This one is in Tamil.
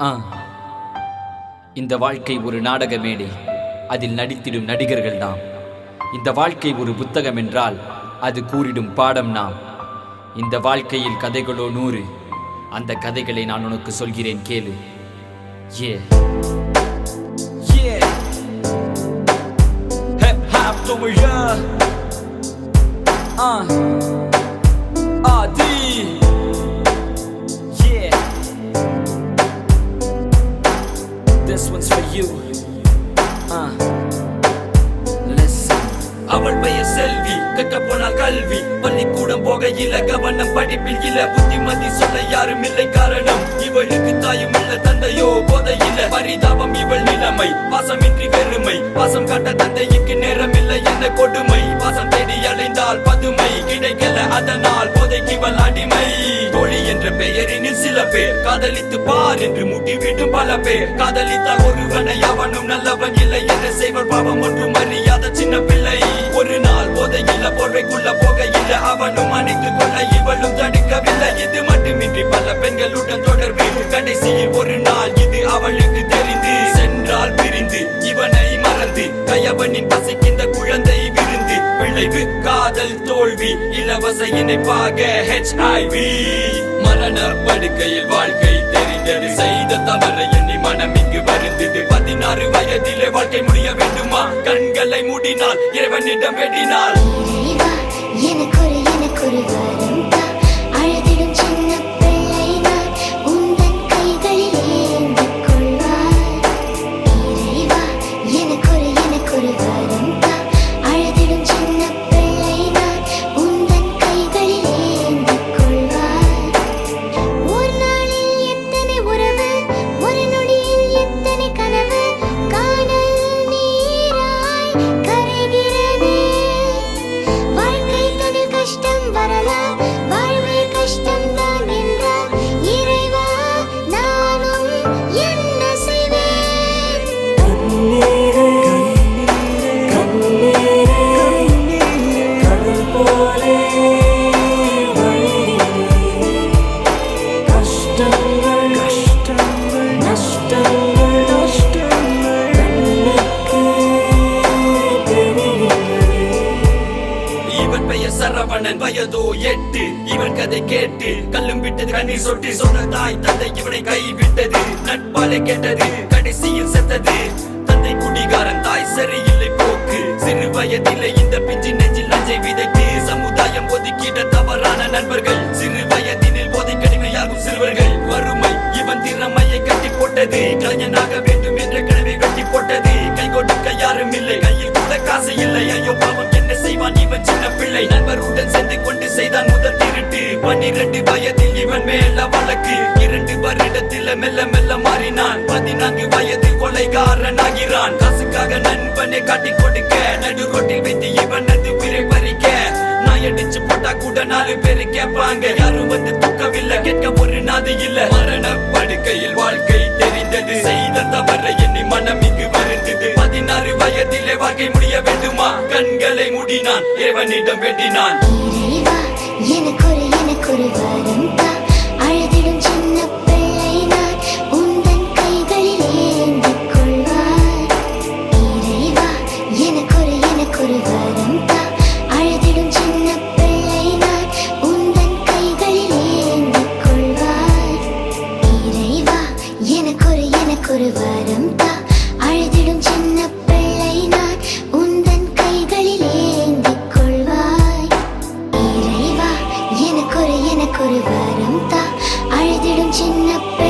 ஆ. இந்த வாழ்க்கை ஒரு நாடக மேடை. அதில் நடித்திடும் நடிகர்கள் நாம். இந்த வாழ்க்கை ஒரு புத்தகம் என்றால் அது கூறிடும் பாடம் நாம். இந்த வாழ்க்கையில் கதைகளோ நூறு. அந்த கதைகளை நான் உனக்கு சொல்கிறேன் கேளு. ஏ. தமிழா ஆ. You. Uh. Listen. அவள் பெயர் செல்வி. கற்க போனால் கல்வி. பள்ளிக்கூடம் போகையில கவனம் படிப்பில் இல்ல. புத்திமதி சொல்ல யாரும் இல்லை. காரணம் இவளுக்கு தாயும் இல்ல தந்தையோ போதையில பரிதாபம் இவள் நிலைமை. பாசமின்றி வெறுமை. பாசம் காட்ட தந்தைக்கு நேரம் இல்லை. என்ன கொடுமை. பேர். காதலித்து பார் என்று முட்டிவிடும் பல பேர். காதலித்தால் ஒருவனை அவனும் நல்லவன் இல்லை என்று செய்வர் பாவம் ஒன்றும் அறியாத சின்ன பிள்ளை. ஒரு நாள் போதையில்ல போர்வைக்குள்ள போகையில்ல. அவனும் அணைத்துக் கொள்ள இவளும் தடுக்கவில்லை. இது மட்டுமின்றி பல பெண்களுடன் தொடர்பு கடைசியில் ஒரு நாள் இது அவளுக்கு தெரிந்து சென்றால் பிரிந்து இவனை மறந்து கயவனின் இலவச இணைப்பாக ஹெச்ஐவி மரண படுக்கையில் வாழ்க்கை தெரிந்தது. செய்த தவறை எண்ணி மனம் இங்கு வருந்தது பதினாறு வயதிலே வாழ்க்கை முடிய வேண்டுமா? கண்களை மூடினால் இறைவனிடம் வெட்டினால் எனக்கு சரவணன் எட்டு இவன் கதை கேட்டு கல்லும் விட்டது கண்ணீர் சொட்டி சொன்ன தாய் தந்தை இவனை கைவிட்டது நட்பாலே கேட்டது கடைசியில் செத்தது. தந்தை குடிகாரன் தாய் சரியில்லை போக்கு சிறு வயதிலே இந்த பிஞ்சு நெஞ்சில் நஞ்சை விதைத்து சமுதாயம் ஒதுக்கிட தவறான நண்பர்கள் சிறு வயதினில் போதை கடுமையாகும் சிறுவர்கள். வறுமை இவன் திறமையை கட்டி போட்டது கலைஞன் இவன் பிள்ளை நண்பருடன் சேர்ந்து கொண்டு செய்தான் முதல் திருட்டு. பன்னிரண்டு வயதில் இவன் மேல வழக்கு இரண்டு வருடத்தில் மெல்ல மெல்ல மாறினான். பதினான்கு வயதில் கொலைகாரன் ஆகிறான் காசுக்காக நண்பனை காட்டி கொடுக்க நடு ரோட்டில் வைத்து இவனது உயிரை பறிக்க. நான் அடிச்சு போட்டா கூட நாலு பேரு கேட்பாங்க. யாரும் வந்து தூக்கவில்லை. கேட்க ஒரு நாது இல்ல. மரண படுக்கையில் வாழ்க்கை தெரிந்தது. செய்த தவறை எண்ணி மனம் இங்கு வருந்தது. பதினாறு வயதில் கண்களை மூடினான் இறைவனிடம் வேண்டினான் இறைவா எனக்கொரு எனக்கொரு வரம் தா. அழுதிடும் சின்ன பிள்ளை நான் உந்தன் கைகளில் ஏந்திக் கொள்வாய் இறைவா எனக்கொரு எனக்கொரு வரம் அழுதிடும் சின்ன பிள்ளை நான் உந்தன் கைகளில் கொள்வாய் இறைவா வரம் எனக்கு ஒரு வரம் தா அழுதிடும் சின்ன பெண்